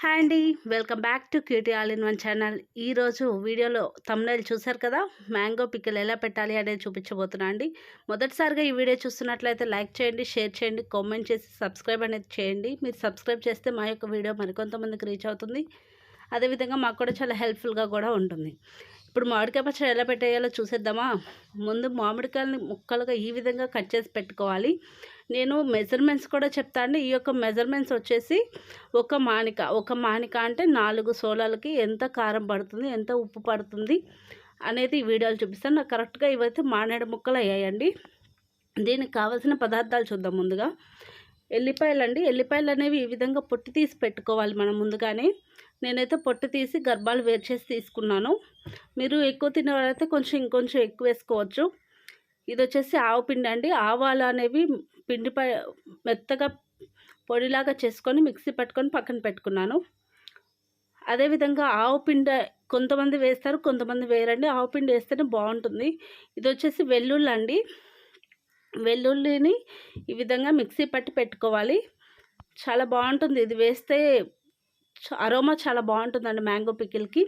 Hi అండి. Welcome back to cutie all in one channel. ఈరోజు వీడియోలో తమ్నైల్ చూశారు కదా? మ్యాంగో పిక్కలు ఎలా పెట్టాలి అనేది చూపించబోతున్నా అండి. మొదటిసారిగా ఈ వీడియో చూస్తున్నట్లయితే లైక్ చేయండి షేర్ చేయండి కామెంట్ చేసి సబ్స్క్రైబ్ అనేది చేయండి. మీరు సబ్స్క్రైబ్ చేస్తే మా యొక్క వీడియో మరికొంతమందికి రీచ్ అవుతుంది. అదేవిధంగా మాకు కూడా చాలా హెల్ప్ఫుల్గా కూడా ఉంటుంది. ఇప్పుడు మామిడికాయ పచ్చడి ఎలా పెట్టేయాలో చూసేద్దామా? ముందు మామిడికాయలని ముక్కలుగా ఈ విధంగా కట్ చేసి పెట్టుకోవాలి. నేను మెజర్మెంట్స్ కూడా చెప్తా అండి. ఈ యొక్క మెజర్మెంట్స్ వచ్చేసి ఒక మానిక ఒక మానిక అంటే నాలుగు సోలాలకి ఎంత కారం పడుతుంది ఎంత ఉప్పు పడుతుంది అనేది వీడియోలు చూపిస్తాను. నాకు కరెక్ట్గా ఇవైతే మానేడు ముక్కలు అయ్యాయండి. దీనికి కావాల్సిన పదార్థాలు చూద్దాం ముందుగా. ఎల్లిపాయలు అండి. ఎల్లిపాయలు అనేవి ఈ విధంగా పొట్టి తీసి పెట్టుకోవాలి మనం ముందుగానే. నేనైతే పొట్టు తీసి గర్భాలు వేరు చేసి తీసుకున్నాను. మీరు ఎక్కువ తినేవారైతే కొంచెం ఇంకొంచెం ఎక్కువ వేసుకోవచ్చు. ఇది వచ్చేసి ఆవు పిండి అండి. ఆవాలు అనేవి పిండి ప మెత్తగా పొడిలాగా చేసుకొని మిక్సీ పట్టుకొని పక్కన పెట్టుకున్నాను. అదేవిధంగా ఆవు పిండి కొంతమంది వేస్తారు కొంతమంది వేయరండి. ఆవు పిండి వేస్తేనే బాగుంటుంది. ఇది వచ్చేసి వెల్లుల్లి అండి. వెల్లుల్లిని ఈ విధంగా మిక్సీ పట్టి పెట్టుకోవాలి. చాలా బాగుంటుంది. ఇది వేస్తే అరోమా చాలా బాగుంటుందండి మ్యాంగో పికిల్కి.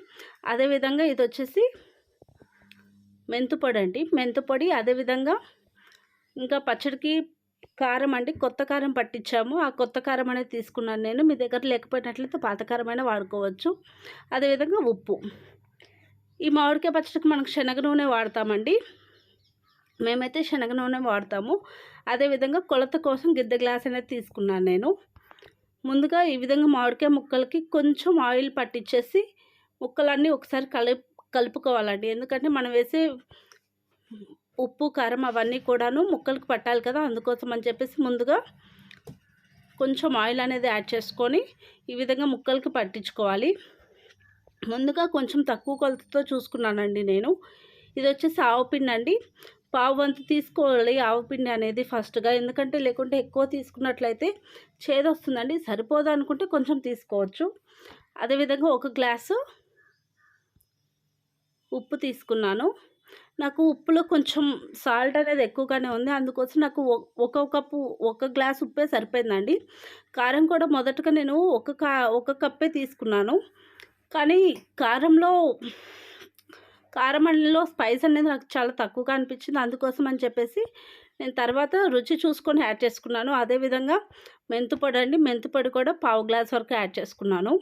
అదేవిధంగా ఇది వచ్చేసి మెంతుపొడి అండి. మెంతుపొడి అదేవిధంగా ఇంకా పచ్చడికి కారం అండి. కొత్త కారం పట్టించాము. ఆ కొత్త కారం అనేది తీసుకున్నాను నేను. మీ దగ్గర లేకపోయినట్లయితే పాత అయినా వాడుకోవచ్చు. అదేవిధంగా ఉప్పు. ఈ మామిడికాయ పచ్చడికి మనకు శనగ నూనె వాడతామండి. మేమైతే శనగ నూనె వాడతాము. అదేవిధంగా కొలత కోసం గిద్ద గ్లాస్ అనేది తీసుకున్నాను నేను. ముందుగా ఈ విధంగా మామిడికాయ ముక్కలకి కొంచెం ఆయిల్ పట్టించేసి ముక్కలన్నీ ఒకసారి కలుపు కలుపుకోవాలండి. ఎందుకంటే మనం వేసే ఉప్పు కారం అవన్నీ కూడాను ముక్కలకు పట్టాలి కదా అందుకోసం అని చెప్పేసి ముందుగా కొంచెం ఆయిల్ అనేది యాడ్ చేసుకొని ఈ విధంగా ముక్కలకి పట్టించుకోవాలి. ముందుగా కొంచెం తక్కువ కొలతతో చూసుకున్నానండి నేను. ఇది వచ్చేసి ఆవు పిండి అండి. పావు వంతు తీసుకోవాలి ఆవు పిండి అనేది ఫస్ట్గా ఎందుకంటే లేకుంటే ఎక్కువ తీసుకున్నట్లయితే చేదు వస్తుందండి. సరిపోదు అనుకుంటే కొంచెం తీసుకోవచ్చు. అదేవిధంగా ఒక గ్లాసు ఉప్పు తీసుకున్నాను. నాకు ఉప్పులో కొంచెం సాల్ట్ అనేది ఎక్కువగానే ఉంది. అందుకోసం నాకు ఒక కప్పు ఒక గ్లాస్ ఉప్పే సరిపోయిందండి. కారం కూడా మొదటగా నేను ఒక కా ఒక కప్పే తీసుకున్నాను. కానీ కారంలో కారం అన్నిలో స్పైస్ అనేది నాకు చాలా తక్కువగా అనిపించింది. అందుకోసం అని చెప్పేసి నేను తర్వాత రుచి చూసుకొని యాడ్ చేసుకున్నాను. అదేవిధంగా మెంతుపొడి అండి. మెంతుపొడి కూడా పావు గ్లాస్ వరకు యాడ్ చేసుకున్నాను.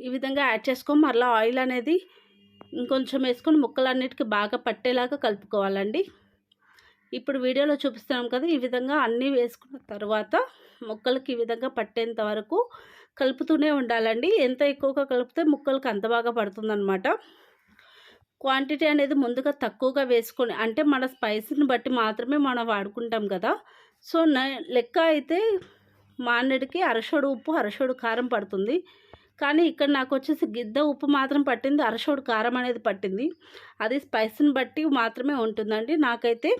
ఈ విధంగా యాడ్ చేసుకొని మరలా ఆయిల్ అనేది ఇంకొంచెం వేసుకొని ముక్కలన్నిటికీ బాగా పట్టేలాగా కలుపుకోవాలండి. ఇప్పుడు వీడియోలో చూపిస్తున్నాం కదా ఈ విధంగా అన్నీ వేసుకున్న తర్వాత ముక్కలకి ఈ విధంగా పట్టేంత వరకు కలుపుతూనే ఉండాలండి. ఎంత ఎక్కువగా కలిపితే ముక్కలకి అంత బాగా పడుతుందన్నమాట. క్వాంటిటీ అనేది ముందుగా తక్కువగా వేసుకొని అంటే మన స్పైసీని బట్టి మాత్రమే మనం వాడుకుంటాం కదా. సో లెక్క అయితే మాన్నడికి అరషోడు ఉప్పు అరషోడు కారం పడుతుంది. కానీ ఇక్కడ నాకు వచ్చేసి గిద్ద ఉప్పు మాత్రం పట్టింది అరసోడు కారం అనేది పట్టింది. అది స్పైస్ని బట్టి మాత్రమే ఉంటుందండి. నాకైతే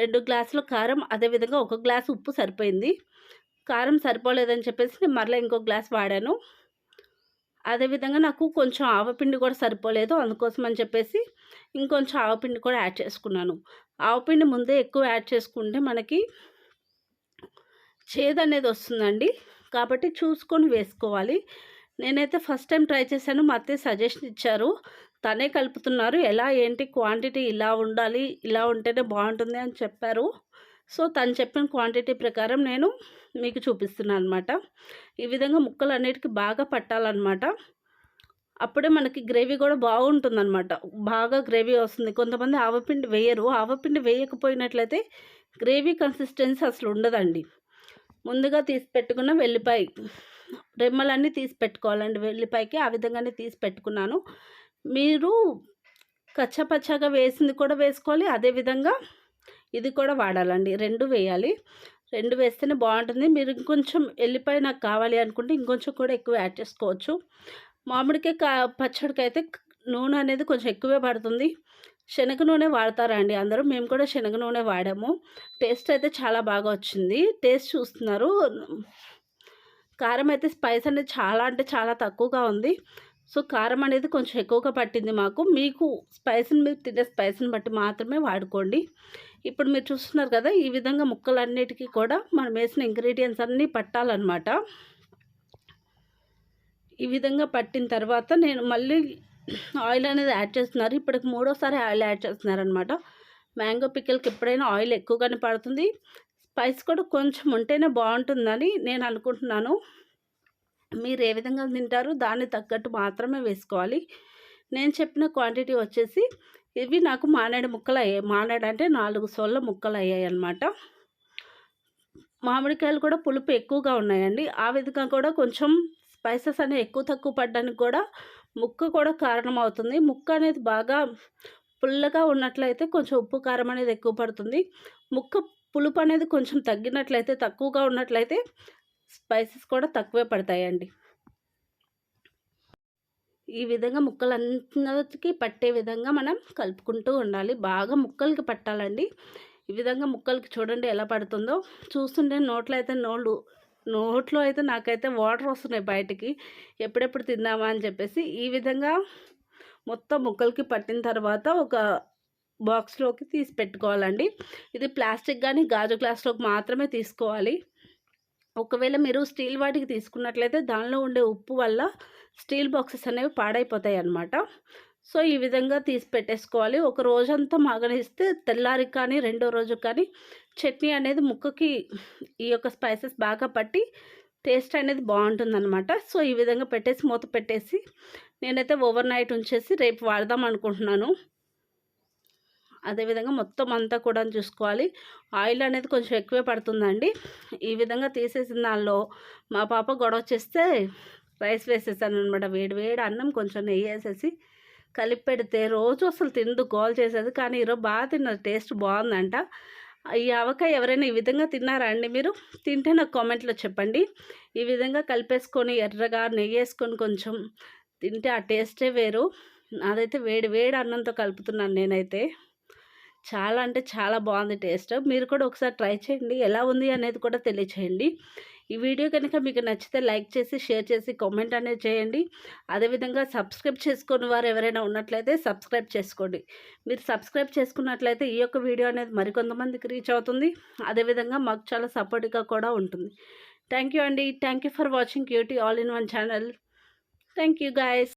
రెండు గ్లాసుల కారం అదేవిధంగా ఒక గ్లాసు ఉప్పు సరిపోయింది. కారం సరిపోలేదని చెప్పేసి నేను మరలా ఇంకో గ్లాస్ వాడాను. అదేవిధంగా నాకు కొంచెం ఆవపిండి కూడా సరిపోలేదు అందుకోసం అని చెప్పేసి ఇంకొంచెం ఆవపిండి కూడా యాడ్ చేసుకున్నాను. ఆవపిండి ముందే ఎక్కువ యాడ్ చేసుకుంటే మనకి చేదు అనేది వస్తుందండి. కాబట్టి చూసుకొని వేసుకోవాలి. నేనైతే ఫస్ట్ టైం ట్రై చేశాను. మా అత్తే సజెషన్ ఇచ్చారు. తనే కలుపుతున్నారు. ఎలా ఏంటి క్వాంటిటీ ఇలా ఉండాలి ఇలా ఉంటేనే బాగుంటుంది అని చెప్పారు. సో తను చెప్పిన క్వాంటిటీ ప్రకారం నేను మీకు చూపిస్తున్నాను అనమాట ఈ విధంగా ముక్కలు అన్నిటికీ బాగా పట్టాలన్నమాట. అప్పుడే మనకి గ్రేవీ కూడా బాగుంటుందన్నమాట. బాగా గ్రేవీ వస్తుంది. కొంతమంది ఆవపిండి వేయరు. ఆవపిండి వేయకపోయినట్లయితే గ్రేవీ కన్సిస్టెన్సీ అసలు ఉండదండి. ముందుగా తీసి పెట్టుకున్న వెల్లిపాయ. రెమ్మలన్నీ తీసి పెట్టుకోవాలండి. వెల్లిపాయకి ఆ విధంగానే తీసి పెట్టుకున్నాను. మీరు కచ్చపచ్చగా వేసింది కూడా వేసుకోవాలి. అదేవిధంగా ఇది కూడా వాడాలండి. రెండు వేయాలి. రెండు వేస్తేనే బాగుంటుంది. మీరు ఇంకొంచెం ఎల్లిపాయ నాకు కావాలి అనుకుంటే ఇంకొంచెం కూడా ఎక్కువ యాడ్ చేసుకోవచ్చు. మామిడికాయ కా పచ్చడికి అయితే నూనె అనేది కొంచెం ఎక్కువే పడుతుంది. శనగ నూనె వాడతారండి అందరూ? మేము కూడా శనగ నూనె వాడాము. టేస్ట్ అయితే చాలా బాగా వచ్చింది. టేస్ట్ చూస్తున్నారు. కారం అయితే స్పైస్ అనేది చాలా అంటే చాలా తక్కువగా ఉంది. సో కారం అనేది కొంచెం ఎక్కువగా పట్టింది మాకు. మీకు స్పైస్ని మీరు తినే స్పైస్ని బట్టి మాత్రమే వాడుకోండి. ఇప్పుడు మీరు చూస్తున్నారు కదా ఈ విధంగా ముక్కలన్నిటికీ కూడా మనం వేసిన ఇంగ్రీడియంట్స్ అన్నీ పట్టాలన్నమాట. ఈ విధంగా పట్టిన తర్వాత నేను మళ్ళీ ఆయిల్ అనేది యాడ్ చేస్తున్నారు. ఇప్పటికి మూడోసారి ఆయిల్ యాడ్ చేస్తున్నారనమాట మ్యాంగో పిక్కలకి ఎప్పుడైనా ఆయిల్ ఎక్కువగానే పడుతుంది. స్పైస్ కూడా కొంచెం ఉంటేనే బాగుంటుందని నేను అనుకుంటున్నాను. మీరు ఏ విధంగా తింటారు దాన్ని తగ్గట్టు మాత్రమే వేసుకోవాలి. నేను చెప్పిన క్వాంటిటీ వచ్చేసి ఇవి నాకు మానేడు ముక్కలు అయ్యాయి మానేడు అంటే నాలుగు సోళ్ళ ముక్కలు అయ్యాయి అనమాట మామిడికాయలు కూడా పులుపు ఎక్కువగా ఉన్నాయండి. ఆ విధంగా కూడా కొంచెం స్పైసెస్ అనేవి ఎక్కువ తక్కువ పడడానికి కూడా ముక్క కూడా కారణం అవుతుంది ముక్క అనేది బాగా పుల్లగా ఉన్నట్లయితే కొంచెం ఉప్పు కారం అనేది ఎక్కువ పడుతుంది. ముక్క పులుపు అనేది కొంచెం తగ్గినట్లయితే తక్కువగా ఉన్నట్లయితే స్పైసెస్ కూడా తక్కువే పడతాయండి. ఈ విధంగా ముక్కలందరికీ పట్టే విధంగా మనం కలుపుకుంటూ ఉండాలి. బాగా ముక్కలకి పట్టాలండి. ఈ విధంగా ముక్కలకి చూడండి ఎలా పడుతుందో. చూస్తుంటే నోట్లో అయితే నోళ్ళు నోట్లో అయితే నాకైతే వాటర్ వస్తున్నాయి బయటికి. ఎప్పుడెప్పుడు తిందామా అని చెప్పేసి ఈ విధంగా మొత్తం ముక్కలకి పట్టిన తర్వాత ఒక బాక్స్లోకి తీసి పెట్టుకోవాలండి. ఇది ప్లాస్టిక్ కానీ గాజు గ్లాస్లోకి మాత్రమే తీసుకోవాలి. ఒకవేళ మీరు స్టీల్ వాటికి తీసుకున్నట్లయితే దానిలో ఉండే ఉప్పు వల్ల స్టీల్ బాక్సెస్ అనేవి పాడైపోతాయి అన్నమాట సో ఈ విధంగా తీసి పెట్టేసుకోవాలి. ఒక రోజంతా మగనిస్తే తెల్లారి కానీ రెండో రోజు కానీ చట్నీ అనేది ముక్కకి ఈ యొక్క స్పైసెస్ బాగా పట్టి టేస్ట్ అనేది బాగుంటుందన్నమాట. సో ఈ విధంగా పెట్టేసి మూత పెట్టేసి నేనైతే ఓవర్ నైట్ ఉంచేసి రేపు వాడదాం అనుకుంటున్నాను. అదేవిధంగా మొత్తం అంతా కూడా చూసుకోవాలి. ఆయిల్ అనేది కొంచెం ఎక్కువే పడుతుందండి. ఈ విధంగా తీసేసిన దానిలో మా పాప గొడవ చేస్తే రైస్ వేసేసాను అనమాట వేడి వేడి అన్నం కొంచెం నెయ్యి వేసేసి కలిపి పెడితే రోజు అసలు తిందు గోల్ చేసేది. కానీ ఈరోజు బాగా తిన్నారు టేస్ట్ బాగుందంట. ఈ ఆవకాయ ఎవరైనా ఈ విధంగా తిన్నారా అండి మీరు? తింటే నాకు కామెంట్లో చెప్పండి. ఈ విధంగా కలిపేసుకొని ఎర్రగా నెయ్యి వేసుకొని కొంచెం తింటే ఆ టేస్టే వేరు. అదైతే వేడి వేడి అన్నంతో కలుపుతున్నాను నేనైతే. చాలా అంటే చాలా బాగుంది టేస్ట్. మీరు కూడా ఒకసారి ట్రై చేయండి. ఎలా ఉంది అనేది కూడా తెలియచేయండి. ఈ వీడియో కనుక మీకు నచ్చితే లైక్ చేసి షేర్ చేసి కామెంట్ అనేది చేయండి. అదేవిధంగా సబ్స్క్రైబ్ చేసుకుని వారు ఎవరైనా ఉన్నట్లయితే సబ్స్క్రైబ్ చేసుకోండి. మీరు సబ్స్క్రైబ్ చేసుకున్నట్లయితే ఈ యొక్క వీడియో అనేది మరికొంతమందికి రీచ్ అవుతుంది. అదేవిధంగా మాకు చాలా సపోర్ట్గా కూడా ఉంటుంది. థ్యాంక్ యూ అండి. Thank you for watching cutie all in one channel. Thank you guys.